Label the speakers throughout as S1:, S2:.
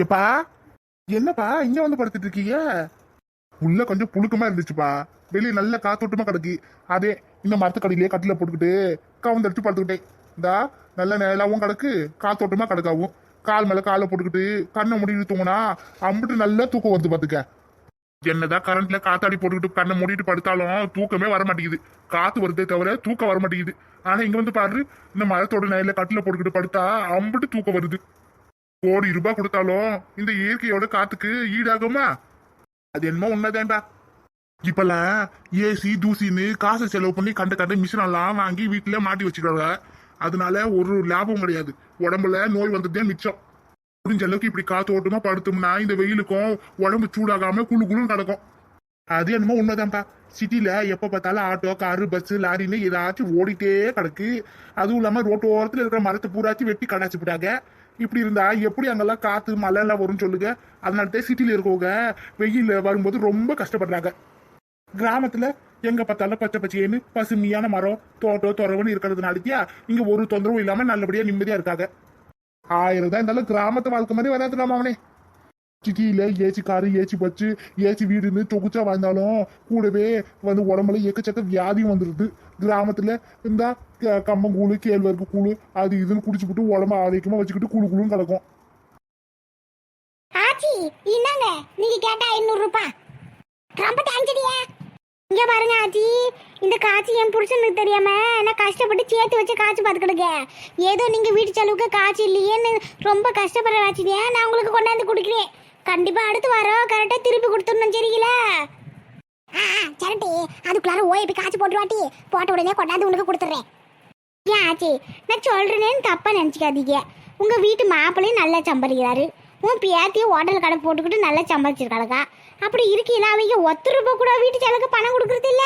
S1: எப்பா? என்னப்பா? இங்க வந்து படுத்துட்டு இருக்கீங்க? உள்ள கொஞ்சம் புழுக்கமா இருந்துச்சுப்பா. வெளியே நல்ல காத்தோட்டமா கிடக்கு. அதே இந்த மரத்துக்கடியிலேயே கட்டில போட்டுக்கிட்டு கவுந்தடிச்சு படுத்துக்கிட்டேன். இந்தா நல்ல நிழலாவும் கிடக்கு காத்தோட்டமா கிடக்காவும். கால் மேல காலை போட்டுக்கிட்டு கண்ணை மூடிட்டு தூங்கினா அம்பிட்டு நல்லா தூக்கம் வருது பாத்துக்க. என்னதான் கரண்ட்ல காத்தாடி போட்டுக்கிட்டு கண்ணை மூடிட்டு படுத்தாலும் தூக்கமே வர மாட்டேங்குது. காத்து வருதே தவிர தூக்கம் வர மாட்டேங்குது. ஆனா இங்க வந்து பாரு இந்த மரத்தோட நிலையில கட்டில போட்டுக்கிட்டு படுத்தா அம்பிட்டு தூக்கம் வருது. கோடி ரூபாய் கொடுத்தாலும் இந்த இயற்கையோட காத்துக்கு ஈடாகுமா? அது என்னமோ உண்மைதான்டா இப்பெல்லாம் ஏசி தூசின்னு காசை செலவு பண்ணி கண்ட கண்ட மிஷின் எல்லாம் வாங்கி வீட்டுல மாட்டி வச்சுக்கிறாங்க அதனால ஒரு லாபம் கிடையாது. உடம்புல நோய் வந்ததே மிச்சம். முடிஞ்ச அளவுக்கு இப்படி காத்து ஓட்டமா படுத்தோம்னா இந்த வெயிலுக்கும் உடம்பு சூடாகாம குழு குளுன்னு கிடக்கும். அது என்னமோ உண்மைதான்ப்பா சிட்டில எப்ப பார்த்தாலும் ஆட்டோ காரு பஸ் லாரின்னு ஏதாச்சும் ஓடிட்டே கிடக்கு. அதுவும் இல்லாம ரோட்டு ஓரத்துல இருக்கிற மரத்தை பூராச்சும் வெட்டி கடாச்சு விட்டாங்க இப்படி இருந்தா எப்படி அங்கெல்லாம் காத்து மழை எல்லாம் வரும்னு சொல்லுங்க. அதனால தான் சிட்டில இருக்கவங்க வெயில் வரும்போது ரொம்ப கஷ்டப்படுறாங்க. கிராமத்துல எங்க பார்த்தாலும் பச்சை பச்சைன்னு பசுமையான மரம் தோட்டம் துறவுன்னு இருக்கிறதுனாலத்தியா இங்க ஒரு தொந்தரவும் இல்லாம நல்லபடியா நிம்மதியா இருக்காங்க. ஆயிரம் தான் இருந்தாலும் கிராமத்து வாழ்க்கை மாதிரி வராதுலாமா அவனே சிட்டியில AC car AC bus AC வீடுன்னு தொகுச்சா வாழ்ந்தாலும் கூடவே வந்து உடம்புல எக்கச்சக்க வியாதியும் வந்துடுது கிராமத்தில் இந்த கம்பங்கூழு கேழ்வரகு கூழு அது இதுன்னு குடிச்சுக்கிட்டு உடம்பு ஆரோக்கியமாக வச்சுக்கிட்டு குழு குழுன்னு கிடக்கும்.
S2: ஆச்சி இந்தாங்க. நீங்க கேட்டா ஐநூறு ரூபாய் ரொம்ப தேங்க்ஸ்டியா இங்க பாருங்க ஆச்சி இந்த காய்ச்சி என் புருஷனுக்கு தெரியாம நான் கஷ்டப்பட்டு சேர்த்து வச்சு காய்ச்சி பார்த்துக்கிடுங்க. ஏதோ நீங்க வீட்டு செலவுக்கு காய்ச்சி இல்லையேன்னு ரொம்ப கஷ்டப்படுற ஆச்சினியா நான் உங்களுக்கு கொண்டாந்து கொடுக்குறேன்? கண்டிப்பா அடுத்து வாரம் கரெக்டா திருப்பி கொடுத்துடணும் சரிங்களா? ஆ சரட்டி அதுக்குள்ளார ஓய்வு காய்ச்சி போட்டுருவாட்டி. போட்ட உடனே கொண்டாந்து உனக்கு கொடுத்துட்றேன். ஏன் ஆச்சி? நான் சொல்றேனேன்னு தப்பா நினச்சிக்காதீங்க. உங்க வீட்டு மாப்பிள்ளையும் நல்லா சம்பளிக்கிறாரு உன் பியாத்தியும் ஹோட்டல் கடை போட்டுக்கிட்டு நல்லா சம்பாதிச்சிருக்காளுக்கா. அப்படி இருக்கீங்க அவங்க ஒத்து ரூபாய் கூட வீட்டு செலவுக்கு பணம் கொடுக்கறது இல்ல.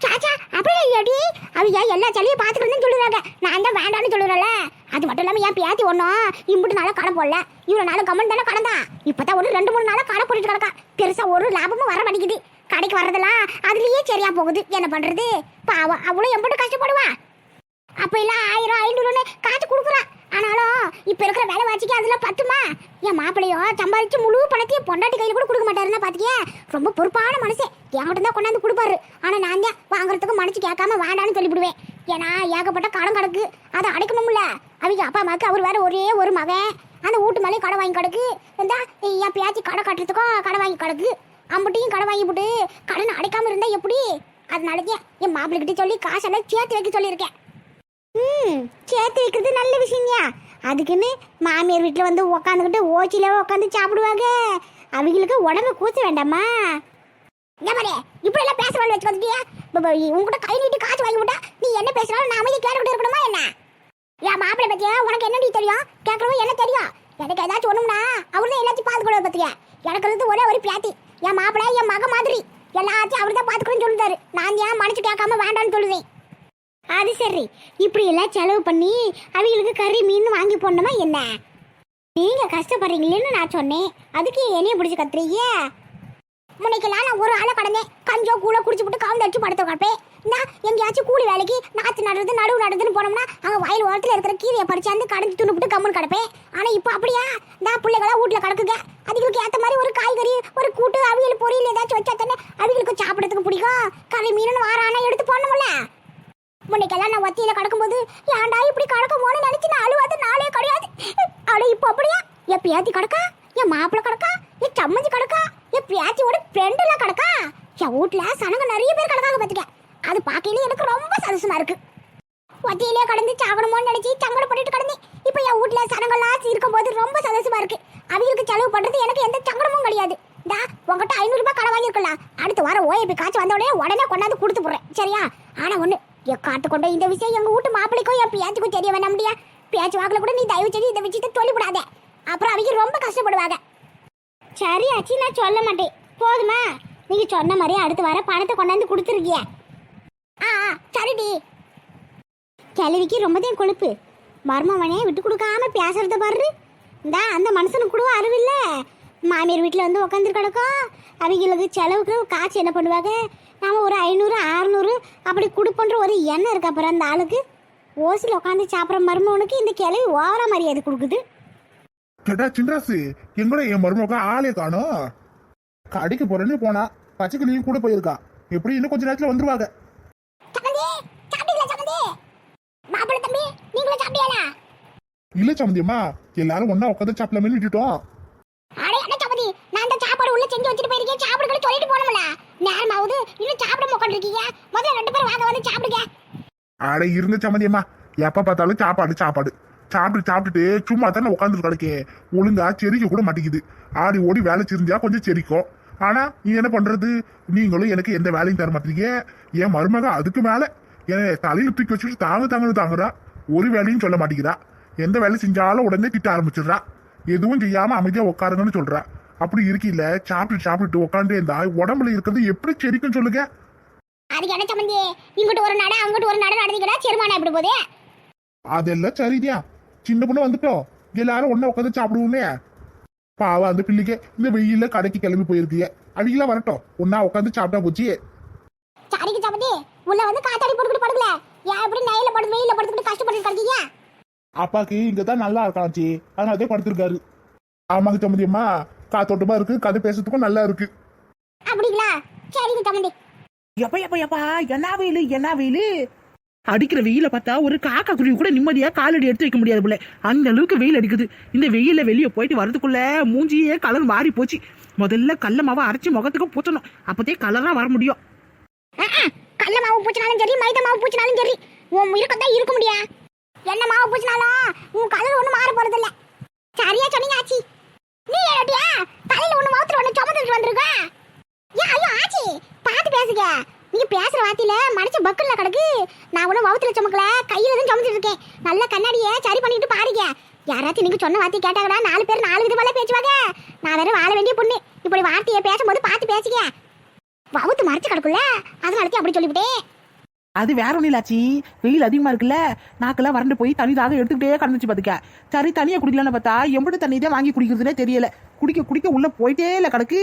S2: சாச்சா அப்படியே அவங்க எல்லா செலவையும் பார்த்துக்கிட்டு சொல்லுறாங்க. நான் தான் வேண்டாம்னு சொல்லுறேன்ல. அது மட்டும் இல்லாமல் என் பேத்தி ஒன்றும் இம்புட்டு நாளாக கடை போடல இவ்வளோ நாளும் கம்மன் தானே கடை தான். இப்போதான் ஒன்று ரெண்டு மூணு நாளாக கடை போட்டுட்டு கிடக்கா. பெருசாக ஒரு லாபமும் வர மாட்டேங்குது. கடைக்கு வர்றதெல்லாம் அதுலேயே சரியா போகுது. என்ன பண்ணுறது பாவம் அவ்வளோ எம்பிட்டு கஷ்டப்படுவா? அப்போ எல்லாம் ஆயிரம் ஐநூறுன்னு காசு கொடுக்குறான் ஆனாலும் இப்போ இருக்கிற வேலை வாச்சிக்கு அதெல்லாம் பத்துமா? என் மாப்பிள்ளையோ சம்பாதிச்சு முழு பணத்தையும் பொண்டாட்டி கையில கூட கொடுக்க மாட்டாருன்னா பார்த்தீங்க ரொம்ப பொறுப்பான மனுஷன். என்கிட்ட தான் கொண்டாந்து கொடுப்பாரு. ஆனா நான் தான் வாங்குறதுக்கு மனசு கேட்காம வேண்டான்னு சொல்லிவிடுவேன். ஏன்னா ஏகப்பட்ட கடன் கிடக்கு. அதை அடைக்கணும்ல அவங்க அப்பா அம்மாவுக்கு அவர் வேற ஒரே ஒரு மகன். அந்த வீட்டு மேலே கடை வாங்கி கிடக்கு. இருந்தா என் பேச்சு கடை கட்டுறதுக்கும் கடை வாங்கி கிடக்கு. அம்பட்டையும் கடை வாங்கி போட்டு கடன் அடைக்காம இருந்தா எப்படி? அதனாலதான் என் மாப்பிள்ளைகிட்ட சொல்லி காசெல்லாம் சேர்த்து வைக்க சொல்லியிருக்கேன். ம் சேர்த்து வைக்கிறது நல்ல விஷயம்யா அதுக்குன்னு மாமியார் வீட்டில் வந்து உக்காந்துக்கிட்டு ஓச்சில உட்காந்து சாப்பிடுவாங்க. அவங்களுக்கு உடம்பு கூச்ச வேண்டாமா? பாரு இப்படி எல்லாம் பேச வேண்டிய வச்சு வந்துட்டியா உங்ககிட்ட கை நீட்டி காசு வாங்கி விட்டா நீ என்ன பேசுறாலும் நான் அமைதி கேட்டுக்கிட்டு இருக்கணுமா என்ன? என் மாப்பிள்ளை பத்தியா? உனக்கு என்னடி தெரியும்? கேட்கறவங்க என்ன தெரியும்? எனக்கு ஏதாச்சும் ஒண்ணும்னா அவர் தான் எல்லாத்தையும் பார்த்துக்கூட பத்தியா? எனக்கு இருந்து ஒரே ஒரு பியாத்தி என் மாப்பிள்ளை என் மக மாதிரி. எல்லாத்தையும் அவர் தான் பார்த்துக்கணும்னு சொல்லிட்டாரு. நான் ஏன் மனசு கேட்காம வேண்டாம்னு சொல்லுவேன்? அது சரி. இப்படி எல்லாம் செலவு பண்ணி அவங்களுக்கு கறி மீன் வாங்கி போடணுமா என்ன? நீங்க கஷ்டப்படுறீங்களேன்னு நான் சொன்னேன். அதுக்கு என்னைய பிடிச்சி கத்துறீங்க? முன்னைக்கெல்லாம் நான் ஒரு ஆளை கடந்தேன் கஞ்சோ கூழ குடிச்சு போட்டு கவுந்து அடிச்சு படுத்து கிடப்பேன். நான் எங்கேயாச்சும் கூலி வேலைக்கு நாற்று நடுறது நடுவு நடுறதுன்னு போனோம்னா அங்கே வயல் ஓரத்தில் இருக்கிற கீரையை பறிச்சாந்து கடைஞ்சி விட்டு கம்முன்னு கிடப்பேன். ஆனால் இப்போ அப்படியா? நான் பிள்ளைகளாக வீட்டில் கிடக்குங்க. அதுகளுக்கு ஏற்ற மாதிரி ஒரு காய்கறி ஒரு கூட்டு அவியல் பொரியல் ஏதாச்சும் வச்சா தானே அவங்களுக்கு சாப்பிட்றதுக்கு பிடிக்கும். கறி மீன் வாரானா எடுத்து போடணும்ல. முன்னைக்கெல்லாம் நான் ஒத்தியில் கிடக்கும்போது ஏன்டா இப்படி கிடக்குமோன்னு நினச்சி நான் அழுவாத நாளே கிடையாது. ஆனால் இப்போ அப்படியா? என் பியாத்தி கிடக்கா? என் மாப்பிள்ளை கிடக்கா என் சம்மந்தி கிடக்கா என் பியாச்சியோட ஃப்ரெண்டுலாம் கிடக்கா என் வீட்ல சனங்க நிறைய பேர் கிடக்காங்க பாத்துக்க. அது பார்க்கையில எனக்கு ரொம்ப சந்தோஷமா இருக்கு. ஒத்தியிலே கடந்து சாகணுமோன்னு நினைச்சு சங்கடப்பட்டுட்டு கிடந்தேன். இப்போ என் வீட்ல சனங்கள்லாம் இருக்கும்போது ரொம்ப சந்தோஷமா இருக்கு. அவங்களுக்கு செலவு பண்றது எனக்கு எந்த சங்கடமும் கிடையாது. டா உங்ககிட்ட ஐநூறு ரூபாய் கடன் வாங்கியிருக்கலாம். அடுத்த வாரம் ஓஏபி காய்ச்சி வந்த உடனே உடனே கொண்டாந்து கொடுத்து போடுறேன். சரியா? ஆனா ஒண்ணு என் காத்து கொண்ட இந்த விஷயம் எங்க வீட்டு மாப்பிளைக்கும் என் பேச்சுக்கும் தெரிய வேணாம் முடியா? பேச்சு வாக்குல கூட நீ தயவு செஞ்சு இந்த விஷயத்தை சொல்லிவிடாத அப்புறம் அவங்க ரொம்ப கஷ்டப்படுவாங்க. சரி ஆச்சி நான் சொல்ல மாட்டேன். போதுமா? நீங்க சொன்ன மாதிரி அடுத்த வாரம் பணத்தை கொண்டாந்து கொடுத்துருக்கிய. ஆ ஆ, சரிடி கிழவிக்கு ரொம்பதையும் கொழுப்பு. மர்மவனே விட்டு கொடுக்காம பேசுறத பாரு. இந்தா அந்த மனுஷனுக்கு கூட அறிவில்ல மாமியார் வீட்டில் வந்து உட்காந்துரு கிடக்கும். அவங்களுக்கு செலவுக்கு காசு என்ன பண்ணுவாங்க? நாம ஒரு ஐநூறு அறநூறு அப்படி கொடுப்போன்ற ஒரு எண்ணம் இருக்கு அப்புறம் அந்த ஆளுக்கு. ஓசியில் உட்காந்து சாப்பிட்ற மருமவனுக்கு இந்த கிளவி ஓவரா மரியாதை கொடுக்குது.
S1: கேட்டா சின்ராசு எங்கட என் மருமக ஆளே காணோம் கடைக்கு போறேன்னு போனா பச்சைக்கிளியும் கூட போயிருக்கா. எப்படி இன்னும் கொஞ்ச நேரத்துல வந்துருவாங்க. இல்ல சம்மந்தியம்மா எல்லாரும் ஒண்ணா உட்காந்து சாப்பிடலாமேன்னு விட்டுட்டோம்.
S2: அடே அட சம்மந்தி நான் இந்த சாப்பாடு உள்ள செஞ்சு வச்சுட்டு போயிருக்கேன் சாப்பிடுங்கன்னு சொல்லிட்டு போனோம்ல. நேரமாவது இன்னும் சாப்பிடாம உட்காந்துருக்கீங்க முதல்ல ரெண்டு பேரும் வாங்க வந்து சாப்பிடுங்க.
S1: அட இருங்க சம்மந்தியம்மா எப்ப பார்த்தாலும் சாப்பாடு சாப்பாடு. சாப்பிட்டு சாப்பிட்டுட்டு சும்மா தானே உட்காந்துட்டு கிடக்கே ஒழுங்கா செரிக்க கூட மாட்டேங்குது. ஆடி ஓடி வேலை செஞ்சா கொஞ்சம் செரிக்கும். ஆனா நீ என்ன பண்றது? நீங்களும் எனக்கு எந்த வேலையும் தர மாட்டீங்க என் மருமக அதுக்கு மேல. என் தலையில தூக்கி வச்சுட்டு தாங்க தாங்கன்னு தாங்குறா. ஒரு வேலையும் சொல்ல மாட்டேங்கிறா. எந்த வேலை செஞ்சாலும் உடனே திட்ட ஆரம்பிச்சிடுறா. எதுவும் செய்யாம அமைதியா உட்காருங்கன்னு சொல்றா. அப்படி இருக்கில்ல சாப்பிட்டு சாப்பிட்டு உட்காந்தே இருந்தா உடம்புல இருக்கிறது எப்படி செரிக்கும் சொல்லுங்க.
S2: அதுக்கு என்ன சம்மந்தி? இங்கிட்டு ஒரு நட அங்கிட்டு ஒரு நட நடந்தீங்கன்னா செருமானம் எப்படி போகுது?
S1: அதெல்லாம் சரிதியா சின்ன பொண்ணு வந்துட்டோம் எல்லாரும் ஒண்ணா உட்காந்து சாப்பிடுவோமே. பாவம் அந்த பிள்ளைக்கு இந்த வெயில்ல கடைக்கு கிளம்பி போயிருக்கீங்க அவங்களாம் வரட்டும். ஒண்ணா உட்காந்து சாப்பிட்டா போச்சு.
S2: சரிக்கு சம்மந்தி உள்ள வந்து காத்தாடி போட்டுக்கிட்டு படுக்கல. ஏன் இப்படி நைல படுத்து வெயில படுத்துக்கிட்டு கஷ்டப்பட்டு இருக்கீங்க
S1: அப்பாக்கு இங்க தான் நல்லா இருக்காச்சு. அதனால தான் படுத்திருக்காரு. ஆமாங்க சம்மதியம்மா காத்தோட்டமா இருக்கு. கதை பேசுறதுக்கும் நல்லா இருக்கு.
S2: அப்படிங்களா? சரிங்க சம்மந்தி
S3: எப்ப எப்ப எப்பா என்ன வெயிலு என்ன வெயிலு? அடிக்கிற வெயில பார்த்தா ஒரு காக்கா குருவி கூட நிம்மதியா காலடி எடுத்து வைக்க முடியாது போல. அந்த அளவுக்கு வெயில் அடிக்குது. இந்த வெயில வெளியே போயிட்டு வரதுக்குள்ள மூஞ்சியே கலர் மாறி போச்சு. முதல்ல கல்ல மாவை அரைச்சி முகத்துக்கு பூச்சணும் அப்பதே கலரா வர முடியும்.
S2: கல்ல மாவு பூச்சினாலும் சரி மைதா மாவு பூச்சினாலும் சரி. உன் இருக்கத்தான் இருக்க முடியா? என்ன மாவு பூச்சினாலும் உன் கலர் ஒண்ணும் மாற போறது இல்ல சரியா சொன்னீங்க ஆச்சி. நீ ஏடியா தலையில ஒண்ணு மாத்திர ஒண்ணு சுமந்துட்டு வந்திருக்க? ஏன் ஐயோ ஆச்சி. பார்த்து பேசுங்க. நீங்க பேசுற வார்த்தையில மனுஷ பக்கல்ல கிடக்கு. நான் கூட வவுத்துல சுமக்கல கையில தான் சுமந்துட்டு இருக்கேன். நல்ல கண்ணாடிய சரி பண்ணிட்டு பாருங்க. யாராச்சும் நீங்க சொன்ன வார்த்தை கேட்டாங்கடா நாலு பேர் நாலு விதமால பேசுவாங்க. நான் வேற வாழ வேண்டிய பொண்ணு. இப்படி வார்த்தையை பேசும்போது பார்த்து பேசிக்க வவுத்து மறைச்சு கிடக்குல்ல அதனால அப்படி சொல்லிவிட்டேன்.
S3: அது வேற ஒன்றும் இல்லாச்சி வெயில் அதிகமா இருக்குல்ல. நாக்கெல்லாம் வறண்டு போய் தனி தாக எடுத்துக்கிட்டே கடந்துச்சு பாத்துக்க. சரி தண்ணியை குடிக்கலான்னு பார்த்தா எப்படி தண்ணி தான் வாங்கி குடிக்கிறதுனே தெரியல. குடிக்க குடிக்க உள்ள போயிட்டே இல்லை கிடக்கு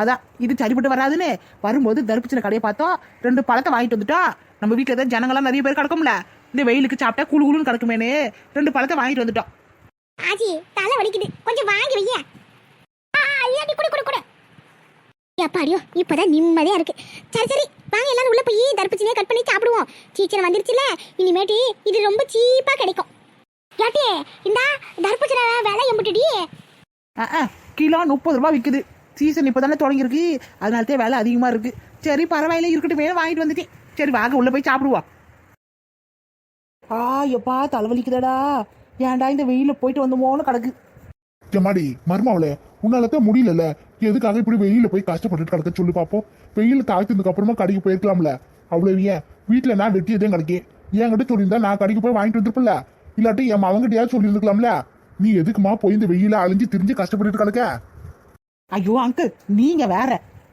S3: அதான் இது சரிப்பட்டு வராதுன்னு. வரும்போது தர்பூசணி கடையை பார்த்தோம். ரெண்டு பழத்தை வாங்கிட்டு வந்துட்டோம் நம்ம வீட்டில் தான் ஜனங்கள்லாம் நிறைய பேர் கிடக்கும்ல. இந்த வெயிலுக்கு சாப்பிட்டா குழு குழுன்னு கிடக்குமேனு. ரெண்டு பழத்தை வாங்கிட்டு வந்துட்டோம்.
S2: ஆச்சி தலை வலிக்குது. கொஞ்சம் வாங்கி வைய ஆ, ஐயாடி குடு குடு குடு எப்பாடியோ இப்போதான் நிம்மதியா இருக்கு. சரி சரி வாங்க எல்லாரும் உள்ள போய் தர்பூசணியை கட் பண்ணி சாப்பிடுவோம். சீச்சன் வந்துருச்சுல? இனிமேட்டு இது ரொம்ப சீப்பா கிடைக்கும். ஏட்டி இந்தா தர்பூசணி விலை எம்பிட்டுடி?
S3: ஆ ஆ, கிலோ முப்பது ரூபா விற்குது சீசன் இப்போ தானே தொடங்கியிருக்கு. அதனாலத்தே தான் விலை அதிகமாக இருக்கு. சரி பரவாயில்ல இருக்கட்டும் வேணும் வாங்கிட்டு வந்துட்டேன். சரி வாங்க உள்ள போய் சாப்பிடுவோம். ஆ எப்பா தலைவலிக்குதடா. ஏன்டா இந்த வெயிலில் போயிட்டு வந்தோமோன்னு கிடக்கு.
S1: எம்மாடி மருமாவளே உன்னாலதான் முடியலல்ல. எதுக்காக இப்படி வெயில போய் கஷ்டப்பட்டுட்டு கிடக்க சொல்லி பார்ப்போம் வெயில தாழ்த்ததுக்கு அப்புறமா கடைக்கு போயிருக்கலாம்ல. அவ்வளவு ஏன் வீட்டுல நான் வெட்டியதே கிடைக்கேன் என்கிட்ட சொல்லியிருந்தா நான் கடைக்கு போய் வாங்கிட்டு வந்திருப்பல இல்லாட்டி என் அவங்ககிட்டயாவது சொல்லியிருந்துக்கலாம்ல நீ எதுக்குமா போய் இந்த வெயில அழிஞ்சு திரிஞ்சு கஷ்டப்பட்டுட்டு கிடக்க?
S3: ஐயோ அங்கிள் நீங்க வேற.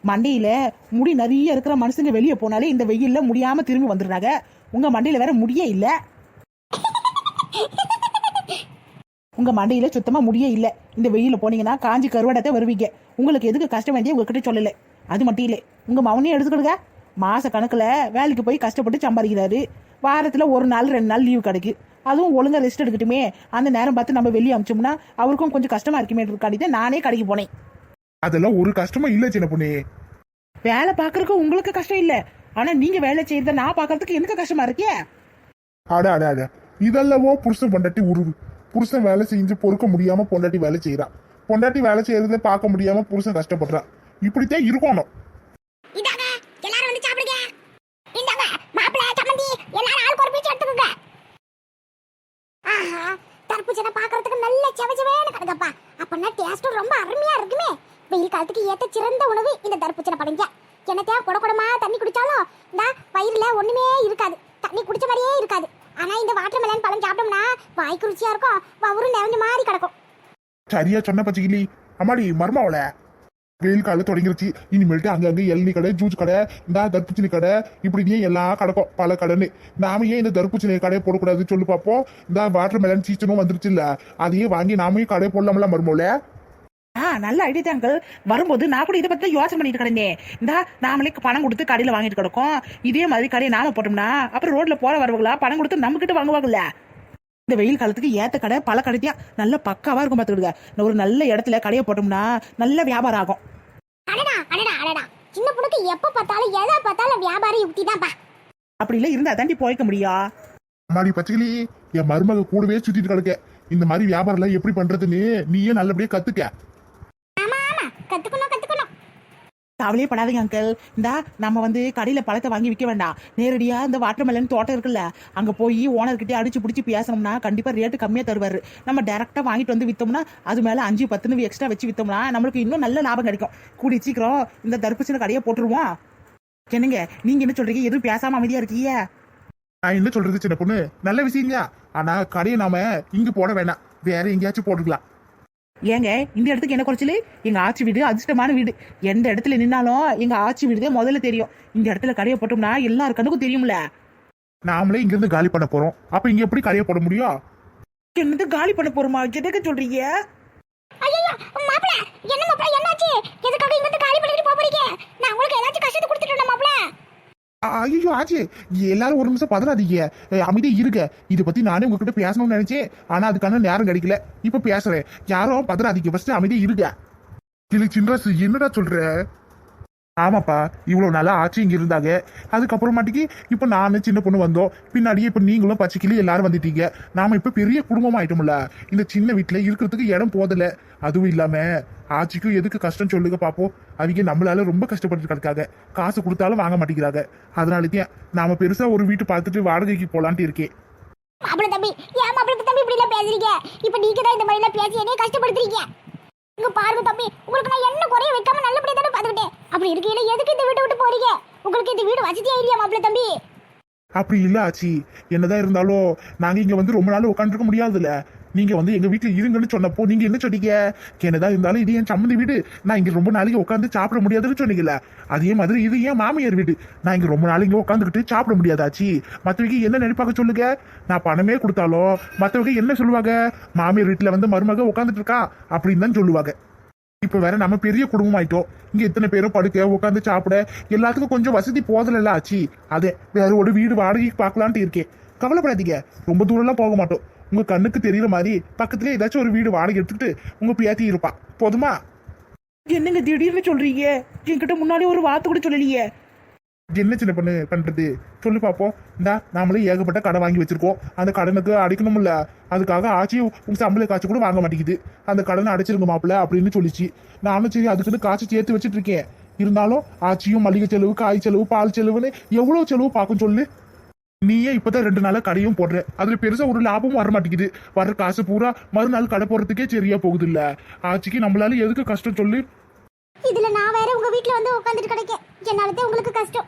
S3: மண்டையில முடி நிறைய இருக்கிற மனுஷங்க வெளியே போனாலே இந்த வெயில்ல முடியாம திரும்பி வந்துடுறாங்க. உங்க மண்டையில வேற முடியே இல்ல. உங்க மண்டையில சுத்தமா முடியே இல்ல. இந்த வெயில போனீங்கன்னா காஞ்சி கருவாடத்தை வருவீங்க. உங்களுக்கு எதுக்கு கஷ்டம் வேண்டிய உங்ககிட்ட சொல்லல. அது மட்டும் இல்லை. உங்க மவனையும் எடுத்துக்கிடுங்க. மாச கணக்குல வேலைக்கு போய் கஷ்டப்பட்டு சம்பாதிக்கிறாரு. வாரத்துல ஒரு நாள் ரெண்டு நாள் லீவு கிடைக்கு. அதுவும் ஒழுங்கா ரெஸ்ட் எடுக்கட்டுமே. அந்த நேரம் பார்த்து நம்ம வெளியே அமிச்சோம்னா அவருக்கும் கொஞ்சம் கஷ்டமா இருக்குமே இருக்காடி நானே கடைக்கு போனேன்.
S1: அதெல்லாம் ஒரு கஷ்டமா இல்ல சின்ன பொண்ணே.
S3: வேலை பார்க்கறதுக்கு உங்களுக்கு கஷ்டம் இல்ல. ஆனா நீங்க வேலை செய்யறத நான் பார்க்கறதுக்கு எனக்கு கஷ்டமா இருக்கே.
S1: அட அட அட. இதெல்லவோ புருஷன் பொண்டாட்டி உருவு. புருஷன் வேலை செஞ்சு பொறுக்க முடியாம பொண்டாட்டி வேலை செய்யறான் பொண்டாட்டி வேலை செய்யறதை பார்க்க முடியாம புருஷன் கஷ்டப்படுறான் இப்படித்தான் இருக்கணும்.
S2: இந்தாங்க எல்லாரும் வந்து சாப்பிடுங்க. இந்தாங்க மாப்பிள்ளை சம்மந்தி எல்லாரும் ஆளுக்கு ஒரு பீச்சு எடுத்துக்கோங்க. ஆஹா தர்பூசணி பார்க்கறதுக்கு நல்ல செவச்சவேன்னு கிடக்கப்பா அப்பன்னா டேஸ்டும் ரொம்ப அருமையா இருக்குமே. வெயில் காலத்துக்கு ஏத்த சிறந்த உணவு இந்த தர்பூசணி படைங்க என்னத்தையா குட குடமா தண்ணி குடிச்சாலும் இந்த வயிறுல ஒண்ணுமே இருக்காது. தண்ணி குடிச்ச மாதிரியே இருக்காது. ஆனா இந்த வாட்டர் மெலன் பழம் சாப்பிட்டோம்னா வாய்க்கு ருச்சியா இருக்கும். வவுரும் நிறைஞ்ச மாதிரி கிடக்கும்.
S1: சரியா சொன்ன பச்சைக்கிளி. அம்மாடி மர்மாவல வெயில் காலம் தொடங்கிருச்சு. இனிமேல்ட்டு அங்கங்க இளநீ கடை ஜூஸ் கடை இந்த தர்பூசணி கடை இப்படியே எல்லாம் கிடக்கும். பல கடைன்னு. நாம ஏன் இந்த தர்பூசணி கடையை போடக்கூடாது சொல்லி பார்ப்போம் இந்த வாட்டர் மெலன் சீசனும் வந்துருச்சு இல்ல அதையே வாங்கி நாமையும் கடையை போடலாம்ல மர்மோல
S3: ஆ நல்ல ஐடியா தான் வரும்போது நான் கூட இதை பத்தி தான் யோசனை பண்ணிட்டு கிடந்தேன். இந்த நாமளே பணம் கொடுத்து கடையில வாங்கிட்டு கிடக்கோம். இதே மாதிரி கடையை நாம போட்டோம்னா அப்புறம் ரோட்ல போற வரவங்களா பணம் கொடுத்து நம்ம கிட்ட வாங்குவாங்கல்ல? இந்த வெயில் காலத்துக்கு ஏத்த கடை பல கடைத்தியா நல்ல பக்காவா இருக்கும் பாத்துக்கிடுங்க ஒரு நல்ல இடத்துல கடையை போட்டோம்னா நல்ல வியாபாரம் ஆகும்.
S2: அடடா அடடா அடடா. சின்ன பொண்ணுக்கு எப்ப பார்த்தாலும் எதை பார்த்தாலும் வியாபாரி யுக்தி தான்ப்பா
S3: அப்படி இல்ல இருந்தா தாண்டி போய்க்க முடியும்
S1: அம்மாடி பச்சைக்கிளி என் மருமக கூடவே சுத்திட்டு கிடக்க. இந்த மாதிரி வியாபாரம் எல்லாம் எப்படி பண்றதுன்னு நீயே நல்லபடியா கத்துக்க
S2: ஆமா ஆமா கத்துக்கணும் கத்துக்கணும்
S3: கவலையே படாதீங்க அங்கிள் இந்தா நம்ம வந்து கடையில் பழத்தை வாங்கி விற்க வேண்டாம். நேரடியாக இந்த வாட்டர்மெலன் தோட்டம் இருக்குல்ல அங்கே போய் ஓனர்கிட்டே அடிச்சு பிடிச்சி பேசணும்னா கண்டிப்பாக ரேட்டு கம்மியாக தருவார். நம்ம டேரெக்டாக வாங்கிட்டு வந்து விற்றோம்னா அது மேலே அஞ்சு பத்துன்னு எக்ஸ்ட்ரா வச்சு விற்றோம்னா நம்மளுக்கு இன்னும் நல்ல லாபம் கிடைக்கும். கூடி சீக்கிரம் இந்த தர்பூசணி கடையை போட்டுருவோம். என்னங்க நீங்கள் என்ன சொல்கிறீங்க எதுவும் பேசாமல் அமைதியாக இருக்கீங்க?
S1: நான் என்ன சொல்கிறது சின்ன பொண்ணு? நல்ல விஷயங்க ஆனால் கடையை நாம இங்கே போட வேண்டாம் வேற எங்கேயாச்சும் போட்டுக்கலாம்.
S3: ஏங்க இந்த இடத்துக்கு என்ன குறைச்சல்? எங்க ஆச்சி வீடு அதிர்ஷ்டமான வீடு. எந்த இடத்துல நின்னாலும் எங்க ஆச்சி வீடு தான் முதல்ல தெரியும். இந்த இடத்துல கடையை போட்டோம்னா எல்லாரு கண்ணுக்கும் தெரியும்ல.
S1: நாமளே இங்க இருந்து காலி பண்ண போறோம். அப்ப இங்க எப்படி கடையை போட முடியும்?
S3: என்னது காலி பண்ண போறோமா? எதுக்கு சொல்றீங்க?
S2: என்ன மாப்பிள என்னாச்சு? எதுக்காக இங்க இருந்து காலி பண்ணிட்டு போறீங்க? நான் உங்களுக்கு ஏதாச்சும் கஷ்டத்தை கொடுத்துட்டேன் மாப்பிள.
S1: ஐயோ ஆச்சு. எல்லாரும் ஒரு நிமிஷம் பதறாதீங்க. ஏய், இருக்க இதை பத்தி நானே உங்ககிட்ட பேசணும்னு நினைச்சேன். ஆனா அதுக்கான நேரம் கிடைக்கல. இப்ப பேசுறேன். யாரும் பதறாதீங்க. ஃபர்ஸ்ட் அமைதி இருக்க கிளி சின்ராசு என்னடா சொல்ற? ஆமாப்பா இவ்வளவு நாளா ஆச்சு இங்க இருந்தாங்க. அதுக்கப்புறமாட்டிக்கு இப்ப நானு சின்ன பொண்ணு வந்தோம். பின்னாடியே இப்ப நீங்களும் பச்சைக்கிளி எல்லாரும் வந்துட்டீங்க. நாம இப்ப பெரிய குடும்பம் ஆயிட்டோம்ல. இந்த சின்ன வீட்டுல இருக்கிறதுக்கு இடம் போதல அதுவும் இல்லாம ஆச்சிக்கும் எதுக்கு கஷ்டம் சொல்லுங்க பாப்போம். அவங்க நம்மளால ரொம்ப கஷ்டப்பட்டு கிடக்காங்க காசு கொடுத்தாலும் வாங்க மாட்டேங்கிறாங்க. அதனாலதான் நாம பெருசா ஒரு வீட்டு பார்த்துட்டு வாடகைக்கு போலான்ட்டு இருக்கேன்.
S2: அப்புறம் தம்பி ஏன் அப்படி தம்பி இப்படி எல்லாம் பேசுறீங்க? இப்ப நீங்க தான் இந்த மாதிரி எல்லாம் பேசி என்னைய கஷ்டப்படுத்துறீங்க. இங்க பாருங்க தம்பி உங்களுக்கு நான் என்ன குறைய வைக்காம நல்லபடியா தானே பாத்துக்கிட்டேன் அப்படி இருக்கையில எதுக்கு இந்த வீட்டை விட்டு போறீங்க? உங்களுக்கு இந்த வீடு வசதியா இல்லையா மாப்பிள தம்பி?
S1: அப்படி இல்ல ஆச்சி. என்னதான் இருந்தாலும் நாங்க இங்க வந்து ரொம்ப நாள் உட்காந்துருக்க முடியாதுல்ல. நீங்க வந்து எங்க வீட்டுல இருங்கன்னு சொன்னப்போ நீங்க என்ன சொன்னீங்க? என்னதான் இருந்தாலும் இது என் சம்மந்தி வீடு. நான் இங்க ரொம்ப நாளைக்கு உட்காந்து சாப்பிட முடியாதுன்னு சொன்னீங்கல்ல. அதே மாதிரி இது ஏன் மாமியார் வீடு. நான் இங்க ரொம்ப நாளைக்கு இங்க உட்காந்துக்கிட்டு சாப்பிட முடியாதாச்சி மத்தவங்க என்ன நினைப்பாங்க சொல்லுங்க? நான் பணமே கொடுத்தாலும் மத்தவங்க என்ன சொல்லுவாங்க? மாமியார் வீட்டுல வந்து மருமக உட்காந்துட்டு இருக்கா? அப்படின்னு தான் சொல்லுவாங்க. இப்ப வேற நம்ம பெரிய குடும்பம் ஆயிட்டோம் இங்க எத்தனை பேரும் படுக்க உட்காந்து சாப்பிட எல்லாத்துக்கும் கொஞ்சம் வசதி போதல ஆச்சு. அதே வேற ஒரு வீடு வாடகைக்கு பார்க்கலான்ட்டு இருக்கேன். கவலைப்படாதீங்க ரொம்ப தூரம்லாம் போக மாட்டோம். உங்க கண்ணுக்கு தெரியற மாதிரி பக்கத்துல ஏதாச்சும் ஒரு வீடு வாடகை எடுத்துக்கிட்டு உங்க பேத்தி இருப்பா. போதுமா?
S3: என்னங்க திடீர்னு சொல்றீங்க? என்கிட்ட முன்னாடி ஒரு வார்த்தை கூட சொல்லலையே.
S1: என்ன சின்ன பொண்ணு பண்றது? சொல்லு பார்ப்போம் இந்த நாமளே ஏகப்பட்ட கடை வாங்கி வச்சிருக்கோம். அந்த கடனுக்கு அடைக்கணும்ல. அதுக்காக ஆச்சு உங்க சம்பள காய்ச்சி கூட வாங்க மாட்டேங்குது. அந்த கடனை அடைச்சிருங்க மாப்பிள்ள அப்படின்னு சொல்லிச்சு. நானும் சரி அதுக்குன்னு காசு சேர்த்து வச்சிட்டு இருக்கேன். இருந்தாலும் ஆச்சியும் மளிகை செலவு காய் செலவு பால் செலவுன்னு எவ்வளவு செலவு பார்க்கும் சொல்லு? நீயே இப்பதான் ரெண்டு நாளா கடையும் போடுற. அதுல பெருசா ஒரு லாபமும் வர மாட்டேங்குது வர்ற காசு பூரா மறுநாள் கடை போடுறதுக்கே சரியா போகுது இல்ல ஆச்சிக்கு நம்மளால எதுக்கு கஷ்டம் சொல்லு?
S2: இதுல நான் வேற உங்க வீட்டுல வந்து உட்காந்துட்டு கிடைக்கேன். என்னாலதே உங்களுக்கு கஷ்டம்.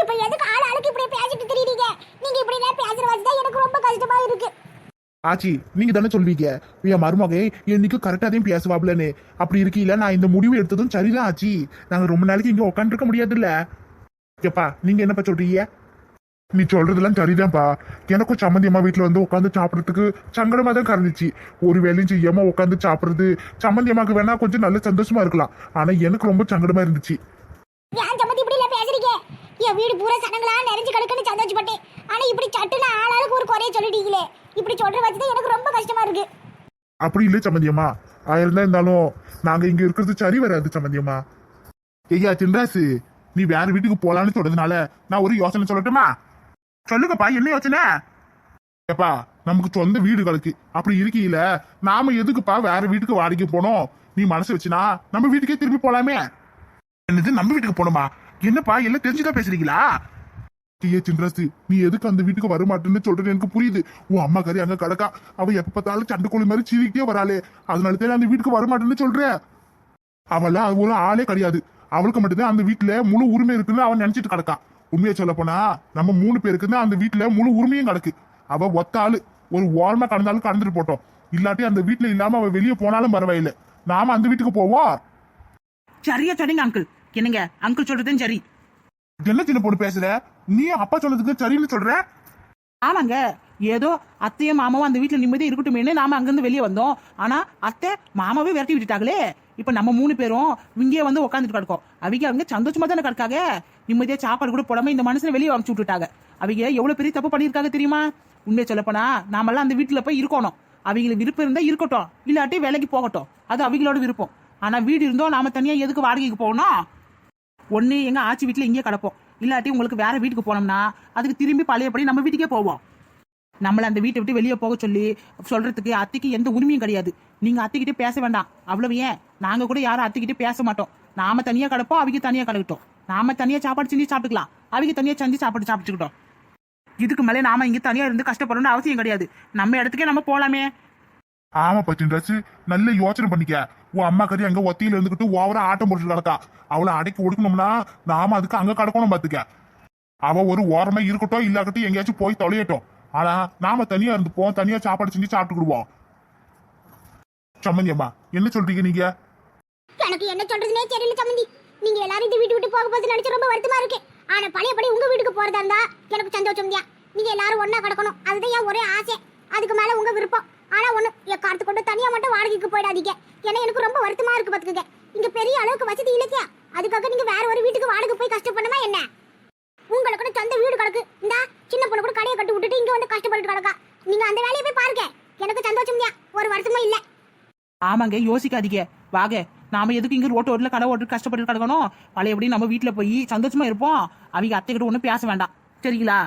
S2: இப்ப எதுக்கு ஆள் ஆளுக்கு இப்படி பேசிட்டு தெரியுறீங்க? நீங்க இப்படி எல்லாம் பேசுற வச்சுதான் எனக்கு ரொம்ப கஷ்டமா இருக்கு.
S1: ஆச்சி நீங்க தானே சொல்வீங்க என் மருமகை கரெக்டாக அதையும் பேசுவாப்லன்னு. அப்படி இருக்கீல நான் இந்த முடிவு எடுத்ததும் சரிதான் ஆச்சி. நாங்க ரொம்ப நாளைக்கு இங்க உட்காந்துருக்க முடியாதுல்ல. ஏப்பா நீங்க என்னப்பா சொல்றீங்க? நீ சொல்றதெல்லாம் சரிதான்ப்பா. எனக்கும் சம்மந்தியம்மா வீட்டில் வீட்டுல வந்து உட்காந்து சாப்பிடறதுக்கு சங்கடமா தான் கறந்துச்சு ஒரு வேலையும் செய்யாம உட்காந்து சாப்பிடுறது சம்மந்தியம்மாக்கு வேணா கொஞ்சம் நல்ல சந்தோஷமா இருக்கலாம். ஆனா எனக்கு ரொம்ப சங்கடமா இருந்துச்சு.
S2: ஏன் சம்மந்தி இப்படி எல்லாம் பேசுறீங்க? என் வீடு பூரா சனங்களா நிறைஞ்சு கிடக்குன்னு சந்தோஷப்பட்டேன் ஆனா இப்படி சட்டுன்னு ஆளாளுக்கு ஒரு குறைய சொல்லிட்டீங்களே. இப்படி சொல்ற வச்சுதான் எனக்கு ரொம்ப கஷ்டமா இருக்கு.
S1: அப்படி இல்லை சம்மந்தியம்மா. ஆயிரம் தான் இருந்தாலும் நாங்க இங்க இருக்கிறது சரி வராது சம்மந்தியம்மா. ஐயா சின்ராசு நீ வேற வீட்டுக்கு போலான்னு சொல்றதுனால நான் ஒரு யோசனை சொல்லட்டுமா? சொல்லுங்கப்பா என்ன யோசனை? ஏப்பா நமக்கு சொந்த வீடு கிடக்கு. அப்படி இருக்கீல நாம எதுக்குப்பா வேற வீட்டுக்கு வாடகைக்கு போனோம்? நீ மனசு வச்சுனா நம்ம வீட்டுக்கே திரும்பி போலாமே. என்னது நம்ம வீட்டுக்கு போகணுமா? என்னப்பா எல்லாம் தெரிஞ்சுதான் பேசுறீங்களா? ஐயா சின்ராசு நீ எதுக்கு அந்த வீட்டுக்கு வர மாட்டேன்னு சொல்றது எனக்கு புரியுது. உன் அம்மா கறி அங்க கிடக்கா. அவ எப்ப பார்த்தாலும் சண்டைக்கோழி மாதிரி சீவிக்கிட்டே வராளே. அதனால தான் அந்த வீட்டுக்கு வர மாட்டேன்னு சொல்றேன் அவள அது ஒரு ஆளே கிடையாது. அவளுக்கு மட்டும்தான் அந்த வீட்டுல முழு உரிமை இருக்குன்னு அவன் நினைச்சிட்டு கிடக்கா. உண்மையை சொல்ல போனா நம்ம மூணு பேருக்கு தான் அந்த வீட்டுல முழு உரிமையும் கிடக்கு. அவ ஒத்த ஆளு ஒரு ஓரமா கடந்தாலும் கடந்துட்டு போட்டோம். இல்லாட்டி அந்த வீட்டுல இல்லாம அவ வெளியே போனாலும் பரவாயில்லை. நாம அந்த வீட்டுக்கு போவோம்.
S3: சரியா சொன்னீங்க அங்கிள் என்னங்க? அங்கிள் சொல்றதும் சரி.
S1: என்ன சின்ன பொண்ணு பேசுற? நீ அப்பா சொன்னதுக்கு சரின்னு சொல்ற?
S3: ஆமாங்க. ஏதோ அத்தையும் மாமாவும் அந்த வீட்டுல நிம்மதியா இருக்கட்டுமேனு நாம அங்கிருந்து வெளியே வந்தோம். ஆனா அத்தை மாமாவே விரட்டி விட்டுட்டாங்களே. இப்ப நம்ம மூணு பேரும் இங்கேயே வந்து உட்காந்துட்டு கிடக்கோம். அவங்க அவங்க சந்தோஷமா தானே கிடக்காங்க? நிம்மதியா சாப்பாடு கூட போடாம இந்த மனுஷனை வெளியே அனுப்பிச்சு விட்டுட்டாங்க. அவங்க எவ்வளவு பெரிய தப்பு பண்ணியிருக்காங்க தெரியுமா? உண்மையை சொல்லப்போனா நாமெல்லாம் அந்த வீட்டுல போய் இருக்கணும். அவங்களுக்கு விருப்பம் இருந்தா இருக்கட்டும். இல்லாட்டி வேலைக்கு போகட்டும். அது அவங்களோட விருப்பம். ஆனா வீடு இருந்தோம் நாம தனியா எதுக்கு வாடகைக்கு போகணும்? ஒன்று எங்க ஆச்சி வீட்டில் இங்கேயே கிடப்போம். இல்லாட்டி உங்களுக்கு வேற வீட்டுக்கு போனோம்னா அதுக்கு திரும்பி பழையபடி நம்ம வீட்டுக்கே போவோம். நம்மளை அந்த வீட்டை விட்டு வெளியே போக சொல்லி சொல்றதுக்கு அத்தைக்கு எந்த உரிமையும் கிடையாது. நீங்க அத்தைக்கிட்டே பேச வேண்டாம். அவ்வளவு ஏன்? நாங்க கூட யாரும் அத்தைக்கிட்டே பேச மாட்டோம். நாம தனியா கிடப்போம் அவங்க தனியா கிடக்கட்டும். நாம தனியா சாப்பாடு செஞ்சு சாப்பிட்டுக்கலாம். அவங்க தனியா செஞ்சு சாப்பாடு சாப்பிட்டுக்கிட்டோம். இதுக்கு மேலே நாம இங்க தனியா இருந்து கஷ்டப்படணும்னு அவசியம் கிடையாது. நம்ம இடத்துக்கே நம்ம போலாமே.
S1: ஆமா சின்ராசு நல்ல யோசனை பண்ணிக்க. உன் அம்மா கறி அங்க ஒத்தியில இருந்துகிட்டு ஓவரா ஆட்டம் போட்டு கிடக்கா அவளை அடைக்கி ஒடுக்கணும்னா நாம அதுக்கு அங்க கிடக்கணும் பாத்துக்க. அவ ஒரு ஓரமா இருக்கட்டும் இல்லாக்கட்டும் எங்கேயாச்சும் போய் தொலையட்டும். ஆனா நாம தனியா இருந்துப்போம் தனியா சாப்பாடு செஞ்சு சாப்பிட்டுக்கிடுவோம். சம்மந்தி அம்மா என்ன சொல்றீங்க நீங்க?
S2: எனக்கு என்ன சொல்றதுனே தெரியல சம்மந்தி. நீங்க எல்லாரும் இந்த வீட்டு விட்டு போக போது நினைச்சு ரொம்ப வருத்தமா இருக்கு. ஆனா பழையபடி உங்க வீட்டுக்கு போறதா இருந்தா எனக்கு சந்தோஷம் தான். நீங்க எல்லாரும் ஒண்ணா கிடக்கணும். அதுதான் என் ஒரே ஆசை. அதுக்கு என் கார்த்து கொண்டு தனியா மட்டும் வாடகைக்கு போயிடாதீங்க. ஏன்னா எனக்கு ரொம்ப வருத்தமா இருக்கு பாத்துக்கங்க. இங்க பெரிய அளவுக்கு வசதி இல்லையா அதுக்காக நீங்க வேற ஒரு வீட்டுக்கு வாடகை போய் கஷ்டப்படணுமா என்ன? உங்களுக்கு சொந்த வீடு கிடக்கு இந்த சின்ன பொண்ணு கூட கடையை கட்டி விட்டுட்டு இங்க வந்து கஷ்டப்பட்டு கிடக்கா. நீங்க அந்த வேலையை போய் பாருங்க. எனக்கு சந்தோஷம் தான் ஒரு வருத்தமும் இல்ல.
S3: ஆமாங்க யோசிக்காதீங்க. வாங்க நாம எதுக்கு இங்க ரோட்டு ரோட்ல கடை ஓட்டு கஷ்டப்பட்டு கிடக்கணும்? பழையபடி நம்ம வீட்டுல போய் சந்தோஷமா இருப்போம். அவங்க அத்தை கிட்ட ஒன்றும் பேச வேண்டாம். சரிங்களா?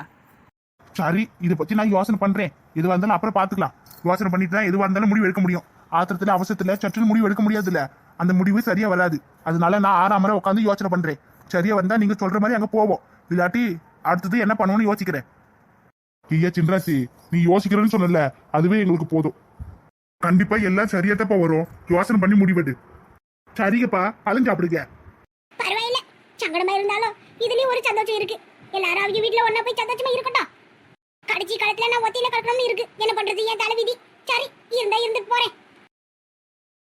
S1: சரி இதை பத்தி நான் யோசனை பண்றேன். எதுவா இருந்தாலும் அப்புறம் பாத்துக்கலாம். யோசனை பண்ணிட்டு தான் எதுவாக இருந்தாலும் முடிவு எடுக்க முடியும். ஆத்திரத்துல அவசரத்தில் சட்டுன்னு முடிவு எடுக்க முடியாதுல்ல. அந்த முடிவு சரியா வராது. அதனால நான் ஆறாம் முறை உட்காந்து யோசனை பண்றேன். சரியா வந்தா நீங்க சொல்ற மாதிரி அங்க போவோம். இல்லாட்டி அடுத்தது என்ன பண்ணுவோம்னு யோசிக்கிறேன். ஐயா சின்ராசி நீ யோசிக்கிறேன்னு சொன்னல அதுவே எங்களுக்கு போதும். கண்டிப்பா எல்லாம் சரியாகப்பா வரும். யோசனை பண்ணி முடிவெடு. சரிங்கப்பா பழம் சாப்பிடுங்க.
S2: பரவாயில்ல. சங்கடமா இருந்தாலும் இதுலயும் ஒரு சந்தோஷம் இருக்கு. எல்லாரும் அவங்க வீட்டுல ஒன்னா போய் சந்தோஷமா இருக்கட்டும். கடைசி காலத்துல நான் ஒத்தியில கலக்கணும்னு இருக்கு. என்ன பண்றது? என் தலைவிதி. சரி இருந்தா இருந்துட்டு போறேன்.